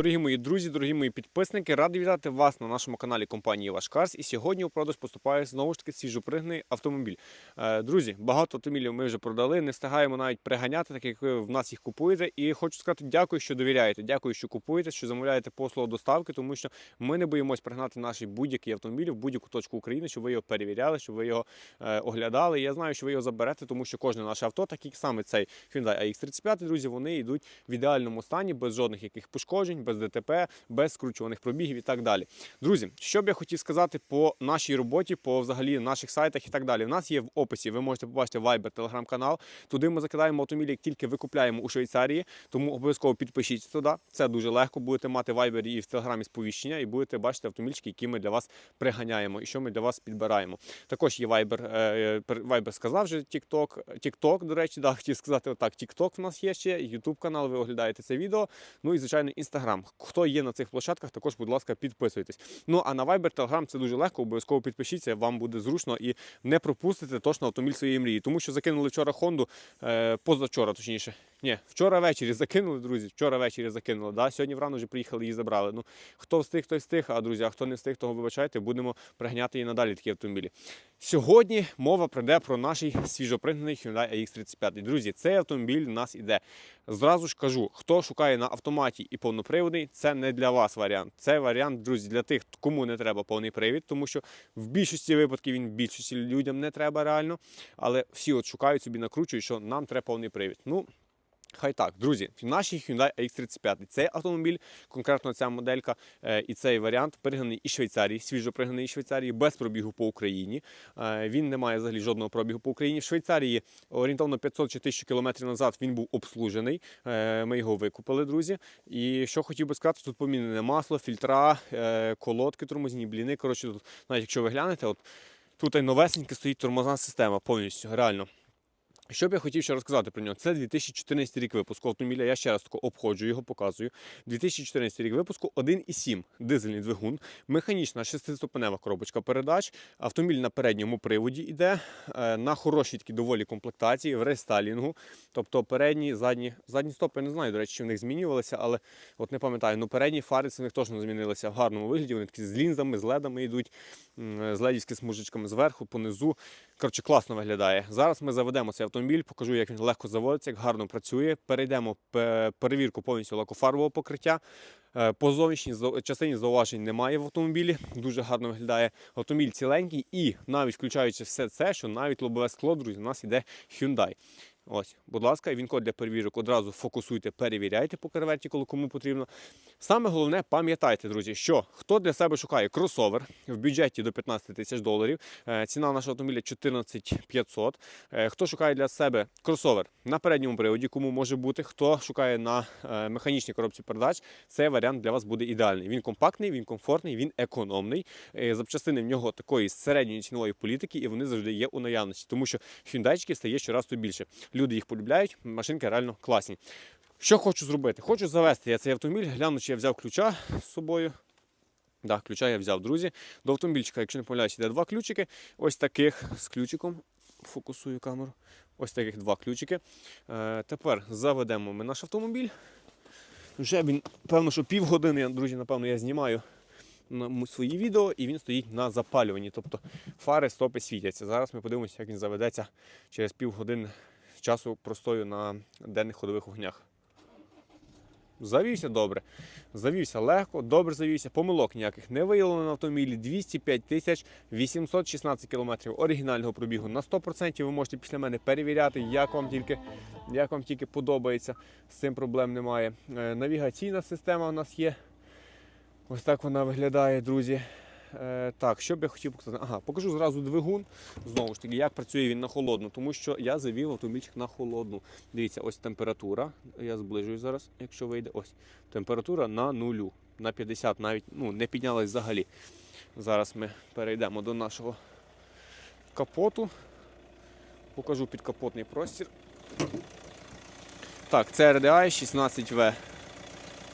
Дорогі мої друзі, дорогі мої підписники, радий вітати вас на нашому каналі компанії Ваш Карс. І сьогодні у продаж поступає знову ж таки свіжопригнаний автомобіль. Е, Друзі, багато автомобілів ми вже продали, не встигаємо навіть приганяти, так як ви в нас їх купуєте. І хочу сказати, дякую, що довіряєте. Дякую, що купуєте, що замовляєте послугу доставки, тому що ми не боїмось пригнати наш будь-який автомобіль в будь-яку точку України, щоб ви його перевіряли, щоб ви його е, оглядали. Я знаю, що ви його заберете, тому що кожне наше авто, так як саме цей Hyundai AX35, друзі, вони йдуть в ідеальному стані, без жодних яких пошкоджень, без ДТП, без скручуваних пробігів і так далі. Друзі, що б я хотів сказати по нашій роботі, по взагалі наших сайтах і так далі. У нас є в описі, ви можете побачити Viber, телеграм-канал. Туди ми закидаємо автомобілі, як тільки ви купляємо у Швейцарії, тому обов'язково підпишіться туди. Це дуже легко. Будете мати Viber і в телеграмі сповіщення, і будете бачити автомобільчики, які ми для вас приганяємо і що ми для вас підбираємо. Також є Viber, е, Viber сказав вже TikTok, TikTok, до речі, да, хотів сказати отак. TikTok в нас є ще, YouTube канал, ви оглядаєте це відео. Ну і звичайно, Instagram. Хто є на цих площадках, також, будь ласка, підписуйтесь. Ну а на Viber, Telegram це дуже легко. Обов'язково підпишіться, вам буде зручно і не пропустите точно автомобіль своєї мрії. Тому що закинули вчора Хонду, е, позавчора, точніше. Ні, вчора ввечері закинули, друзі. Вчора ввечері закинули. Да? Сьогодні врано вже приїхали і забрали. Ну хто встиг, той встиг. А друзі, а хто не встиг, того вибачайте, будемо пригняти і надалі такі автомобілі. Сьогодні мова прийде про наш свіжопригнаний Hyundai AX35. Друзі, цей автомобіль у нас іде. Зразу ж кажу, хто шукає на автоматі і повноприводний, це не для вас варіант. Це варіант, друзі, для тих, кому не треба повний привід, тому що в більшості випадків він більшості людям не треба реально. Але всі от шукають собі, накручують, що нам треба повний привід. Ну, Хай так, друзі, нашій Hyundai X35. Цей автомобіль, конкретно ця моделька е, і цей варіант пригнаний із Швейцарії, свіжо пригнаний із Швейцарії, без пробігу по Україні. Е, він не має взагалі жодного пробігу по Україні. В Швейцарії орієнтовно 500 чи 1000 кілометрів назад він був обслужений. Е, ми його викупили, друзі. І що хотів би сказати, тут помінене масло, фільтра, колодки тормозні, бліни. Коротше, тут, навіть якщо ви глянете, от тут і новесенька стоїть тормозна система повністю, реально. Що б я хотів ще розказати про нього? Це 2014 рік випуску автомобіля. Я ще раз тако обходжу його, показую. 2014 рік випуску 1,7 дизельний двигун, механічна шестиступенева коробочка передач. Автомобіль на передньому приводі йде е, на хорошій такій доволі комплектації в рестайлінгу. Тобто передні, задні, задні стопи не знаю, до речі, чи в них змінювалися, але от не пам'ятаю. Ну передні фари в них точно змінилися в гарному вигляді. Вони такі з лінзами, з ледами йдуть, з ледівськими смужечками зверху, понизу. Коротше, класно виглядає. Зараз ми заведемо цей автомобіль, покажу, як він легко заводиться, як гарно працює. Перейдемо перевірку повністю лакофарбового покриття. Е, По зовнішній частині зауважень немає в автомобілі. Дуже гарно виглядає. Автомобіль ціленький і навіть включаючи все це, що навіть лобове скло, друзі, у нас іде Hyundai. Ось, будь ласка, він код для перевірок одразу фокусуйте, перевіряйте по карверті, коли кому потрібно. Саме головне, пам'ятайте, друзі, що хто для себе шукає кросовер в бюджеті до 15 тисяч доларів, е, ціна нашого автомобіля 14 500. Е, Хто шукає для себе кросовер на передньому приводі, кому може бути, хто шукає на е, механічній коробці передач, цей варіант для вас буде ідеальний. Він компактний, він комфортний, він економний. Запчастини в нього такої середньої цінової політики, і вони завжди є у наявності, тому що хюндайчики стає щораз то більше. Люди їх полюбляють, машинки реально класні. Що хочу зробити? Хочу завести я цей автомобіль, гляну, чи я взяв ключа з собою. Да, ключа я взяв, друзі. До автомобільчика, якщо не помиляюсь, йде два ключики. Ось таких з ключиком. Фокусую камеру. Ось таких два ключики. Е, тепер заведемо ми наш автомобіль. Вже він, певно, що півгодини, друзі, напевно, я знімаю свої відео, і він стоїть на запалюванні. Тобто фари, стопи світяться. Зараз ми подивимося, як він заведеться через півгодини часу простою на денних ходових огнях. Завівся добре. Завівся легко, добре завівся, помилок ніяких не виявлено на автомобілі. 205 тисяч 816 кілометрів оригінального пробігу. На 100% ви можете після мене перевіряти, як вам тільки, як вам тільки подобається. З цим проблем немає. Е, Навігаційна система у нас є. Ось так вона виглядає, друзі. Е, так, що б я хотів показати? Ага, покажу зразу двигун. Знову ж таки, як працює він на холодну, тому що я завів автомобільчик на холодну. Дивіться, ось температура. Я зближую зараз, якщо вийде. Ось температура на нулю, на 50 навіть ну, не піднялась взагалі. Зараз ми перейдемо до нашого капоту. Покажу підкапотний простір. Так, це RDI 16V.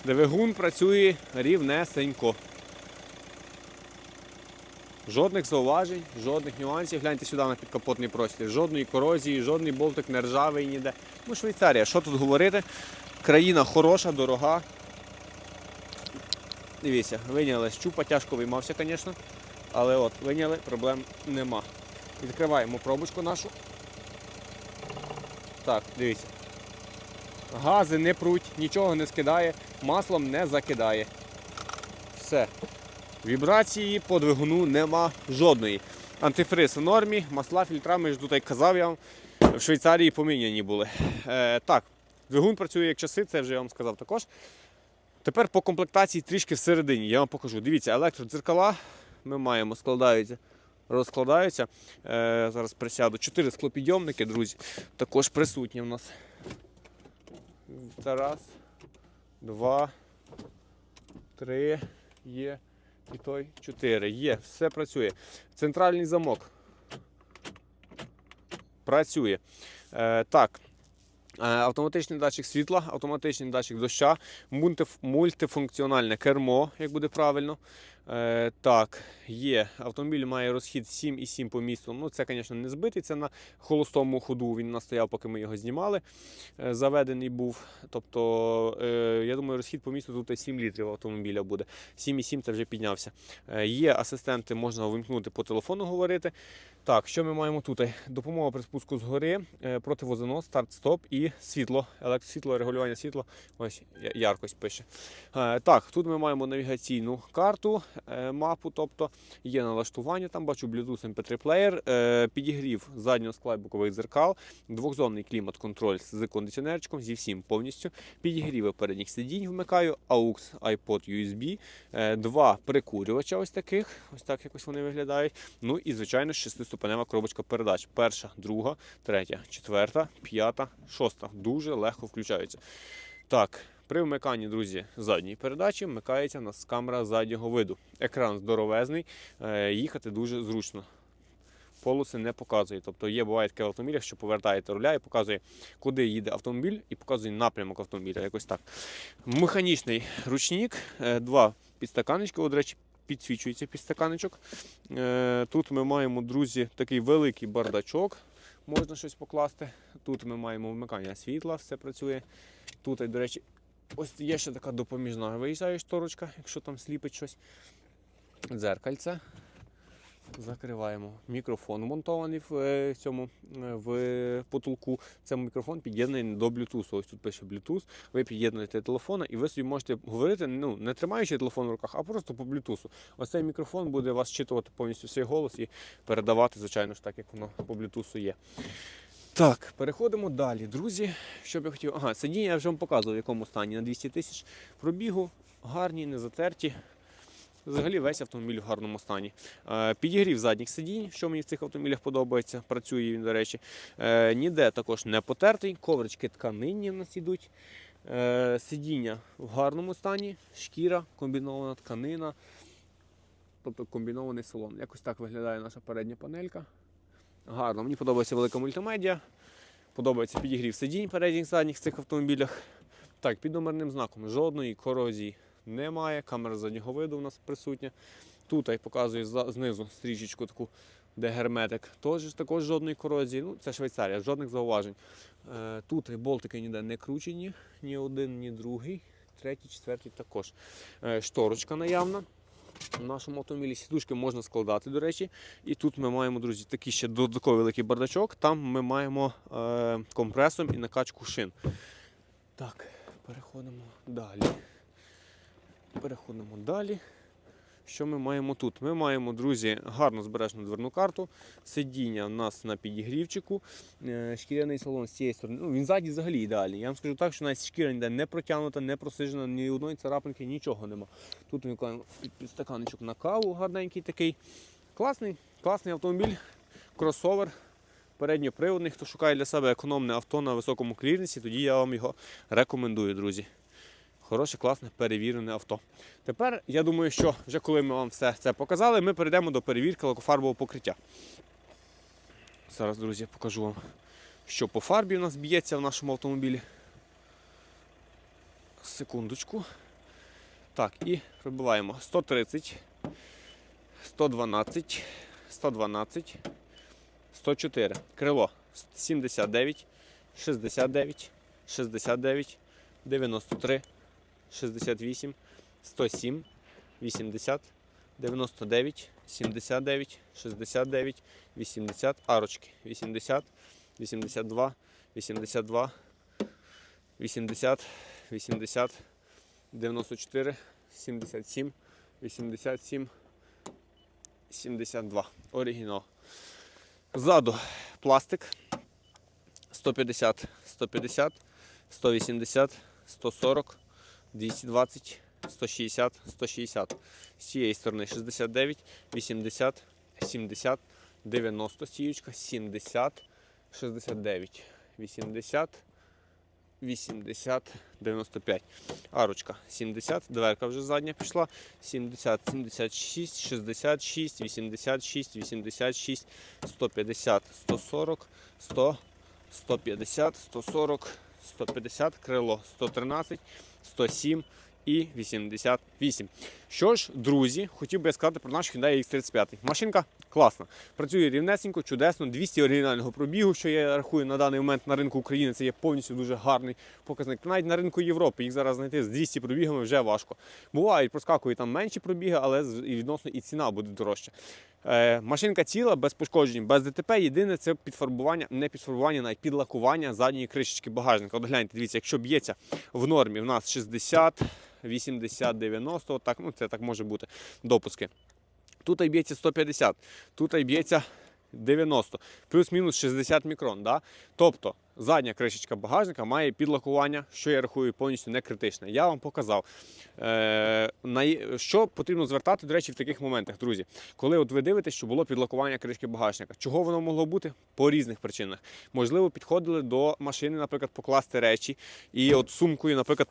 Двигун працює рівнесенько. Жодних зауважень, жодних нюансів. Гляньте сюди на підкапотний простір. Жодної корозії, жодний болтик не ржавий ніде. Ну, Швейцарія, що тут говорити? Країна хороша, дорога. Дивіться, виняли щупа, тяжко виймався, звісно. Але от, виняли, проблем нема. Відкриваємо пробочку нашу. Так, дивіться. Гази не пруть, нічого не скидає, маслом не закидає. Все. Вібрації по двигуну нема жодної. Антифриз в нормі, масла фільтрами жду, так казав я вам. В Швейцарії поміняні були. Е, так, двигун працює як часи, це вже я вам сказав також. Тепер по комплектації трішки всередині. Я вам покажу. Дивіться, електродзеркала ми маємо, складаються, розкладаються. Е, зараз присяду. Чотири склопідйомники, друзі, також присутні в нас. Це раз, два, три, є. І той 4. Є, все працює. Центральний замок. Працює. Е, так. Е, Автоматичний датчик світла, автоматичний датчик доща, мультифункціональне кермо, як буде правильно. Е, так, є. Автомобіль має розхід 7,7 по місту. Ну, це, звісно, не збитий. Це на холостому ходу. Він настояв, поки ми його знімали. Е, заведений був. Тобто, е, я думаю, розхід по місту тут 7 літрів автомобіля буде. 7,7 це вже піднявся. Е, є асистенти, можна вимкнути по телефону говорити. Так, що ми маємо тут? Допомога при спуску з гори, е, противозанос, старт-стоп і світло, електросвітло, регулювання світла. Ось яркость пише. Е, Так, тут ми маємо навігаційну карту, мапу, тобто є налаштування, там бачу Bluetooth MP3 плеєр, е, підігрів заднього скла і бокових дзеркал, двохзонний клімат-контроль з кондиціонерчиком, зі всім повністю. Підігріви передніх сидінь вмикаю, AUX, iPod, USB, е, два прикурювача ось таких, ось так якось вони виглядають. Ну і, звичайно, шестиступенева коробочка передач. Перша, друга, третя, четверта, п'ята, шоста. Дуже легко включаються. Так, при вмиканні, друзі, задньої передачі вмикається нас камера заднього виду. Екран здоровезний, е, їхати дуже зручно. Полоси не показує. Тобто є буває таке в автомобілях, що повертаєте руля і показує, куди їде автомобіль, і показує напрямок автомобіля. Якось так. Механічний ручник, е, два підстаканечки, от, до речі, підсвічується підстаканечок. Е, Тут ми маємо, друзі, такий великий бардачок. Можна щось покласти. Тут ми маємо вмикання світла, все працює. Тут, до речі, ось є ще така допоміжна виїжджає шторочка, якщо там сліпить щось. Дзеркальце. Закриваємо. Мікрофон вмонтований в е, цьому е, в потолку. Це мікрофон під'єднаний до Bluetooth. Ось тут пише Bluetooth. Ви під'єднуєте телефон і ви собі можете говорити, ну не тримаючи телефон в руках, а просто по Bluetooth. Ось цей мікрофон буде вас читувати повністю свій голос і передавати, звичайно ж, так як воно по Bluetooth є. Так, переходимо далі, друзі. Що б я хотів? Ага, сидіння я вже вам показував, в якому стані на 200 тисяч пробігу, гарні, не затерті. Взагалі весь автомобіль в гарному стані. Е, Підігрів задніх сидінь, що мені в цих автомобілях подобається. Працює він, до речі. Е, Ніде також не потертий. Коврички тканинні в нас ідуть. Е, Сидіння в гарному стані, шкіра, комбінована тканина. Тобто комбінований салон. Якось так виглядає наша передня панелька. Гарно. Мені подобається велика мультимедіа. Подобається підігрів сидінь передніх задніх в цих автомобілях. Так, під номерним знаком жодної корозії немає. Камера заднього виду у нас присутня. Тут я показую знизу стрічечку таку, де герметик. Тож також жодної корозії. Ну, це Швейцарія, жодних зауважень. Е, тут болтики ніде не кручені, ні один, ні другий. Третій, четвертий також. Е, шторочка наявна. В нашому автомобілі сідушки можна складати, до речі. І тут ми маємо, друзі, такий ще додатковий великий бардачок. Там ми маємо е, компресор і накачку шин. Так, переходимо далі. Переходимо далі. Що ми маємо тут? Ми маємо, друзі, гарно збережену дверну карту. Сидіння в нас на підігрівчику. Е, Шкіряний салон з цієї сторони. Ну, він ззаді взагалі ідеальний. Я вам скажу так, що навіть шкіра ніде не протягнута, не просижена, ні одної царапинки, нічого нема. Тут ми викладаємо під- під стаканчик на каву, гарненький такий. Класний, класний автомобіль, кросовер. Передньоприводний, хто шукає для себе економне авто на високому кліренсі, тоді я вам його рекомендую, друзі. Хороше, класне, перевірене авто. Тепер я думаю, що вже коли ми вам все це показали, ми перейдемо до перевірки лакофарбового покриття. Зараз, друзі, покажу вам, що по фарбі у нас б'ється в нашому автомобілі. Секундочку. Так, і пробиваємо 130, 112, 112, 104. Крило 79, 69, 69, 93, 68, 107, 80, 99, 79, 69, 80, арочки, 80, 82, 82, 80, 80, 94, 77, 87, 72. Оригінал. Ззаду пластик 150, 150, 180, 140, 220, 160, 160. З цієї сторони 69, 80, 70, 90 стіючка, 70, 69, 80, 80, 95. Арочка 70, дверка вже задня пішла. 70, 76, 66, 86, 86, 150, 140, 100, 150, 140, 150, крило 113, 107 і 88. Що ж, друзі, хотів би сказати про наш Hyundai X35. Машинка класна. Працює рівнесенько, чудесно, 200 оригінального пробігу, що я рахую на даний момент на ринку України. Це є повністю дуже гарний показник. Навіть на ринку Європи їх зараз знайти з 200 пробігами вже важко. Бувають, проскакують там менші пробіги, але відносно і ціна буде дорожча. Е, машинка ціла, без пошкоджень, без ДТП. Єдине це підфарбування, не підфарбування, навіть підлакування задньої кришечки багажника. От гляньте, дивіться, якщо б'ється в нормі, в нас 60, 80, 90, отак, ну це так може бути допуски. Тут і б'ється 150, тут і б'ється 90, плюс-мінус 60 мікрон. Да? Тобто задня кришечка багажника має підлакування, що я рахую повністю не критичне. Я вам показав, е, що потрібно звертати, до речі, в таких моментах, друзі. Коли от ви дивитесь, що було підлакування кришки багажника. Чого воно могло бути? По різних причинах. Можливо, підходили до машини, наприклад, покласти речі, і от сумкою, наприклад,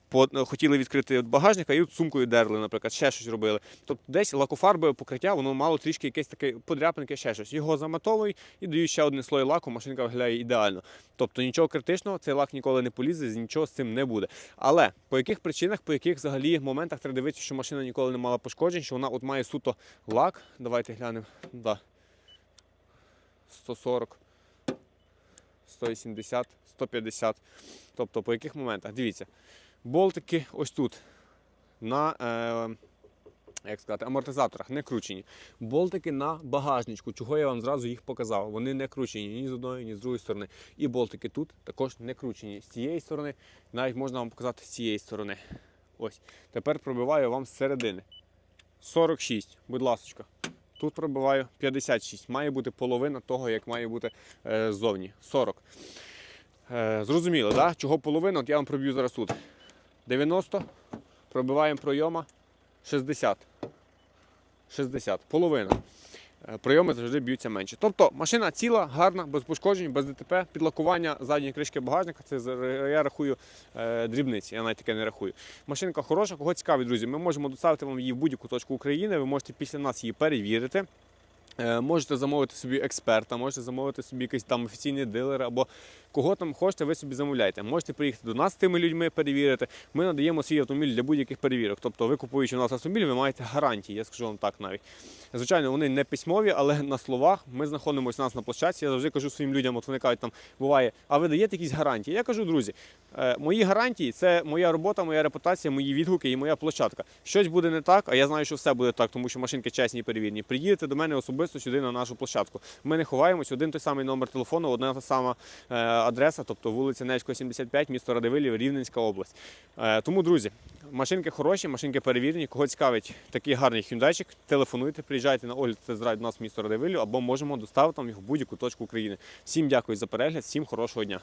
хотіли відкрити багажника, і от сумкою дерли, наприклад, ще щось робили. Тобто десь лакофарбове покриття, воно мало трішки якесь таке подряпинки, ще щось. Його заматовують і дають ще один слой лаку, машинка виглядає ідеально. Тобто нічого критичного, цей лак ніколи не полізе, нічого з цим не буде. Але по яких причинах, по яких взагалі моментах треба дивитися, що машина ніколи не мала пошкоджень, що вона от має суто лак. Давайте глянемо. Да. 140, 180, 150. Тобто по яких моментах? Дивіться, болтики ось тут на е, як сказати, амортизаторах не кручені. Болтики на багажничку, чого я вам зразу їх показав. Вони не кручені ні з одної, ні з другої сторони. І болтики тут також не кручені. З цієї сторони, навіть можна вам показати з цієї сторони. Ось. Тепер пробиваю вам з середини. 46, будь ласка. Тут пробиваю 56. Має бути половина того, як має бути е, ззовні. 40. Е, зрозуміло, да? чого половина? От я вам проб'ю зараз тут. 90. Пробиваємо пройома 60. 60. Половина. Е, Прийоми завжди б'ються менше. Тобто машина ціла, гарна, без пошкоджень, без ДТП, підлакування задньої кришки багажника. Це я рахую е, дрібниці, я навіть таке не рахую. Машинка хороша, кого цікавить, друзі. Ми можемо доставити вам її в будь-яку точку України. Ви можете після нас її перевірити. Е, Можете замовити собі експерта, можете замовити собі якийсь там офіційний дилер або кого там хочете, ви собі замовляєте. Можете приїхати до нас з тими людьми перевірити. Ми надаємо свій автомобіль для будь-яких перевірок. Тобто, ви купуючи у нас автомобіль, ви маєте гарантії, я скажу вам так навіть. Звичайно, вони не письмові, але на словах ми знаходимося у нас на площадці. Я завжди кажу своїм людям, от вони кажуть, там буває, а ви даєте якісь гарантії? Я кажу, друзі, е, мої гарантії це моя робота, моя репутація, мої відгуки і моя площадка. Щось буде не так, а я знаю, що все буде так, тому що машинки чесні і перевірні. Приїдете до мене особисто сюди на нашу площадку. Ми не ховаємось, один той самий номер телефону, одна та сама е, адреса, тобто вулиця Невського, 75, місто Радивилів, Рівненська область. Е, тому, друзі, машинки хороші, машинки перевірені. Кого цікавить такий гарний хюндайчик, телефонуйте, приїжджайте на огляд тест-драйв до нас в місто Радивилів або можемо доставити вам їх в будь-яку точку України. Всім дякую за перегляд, всім хорошого дня.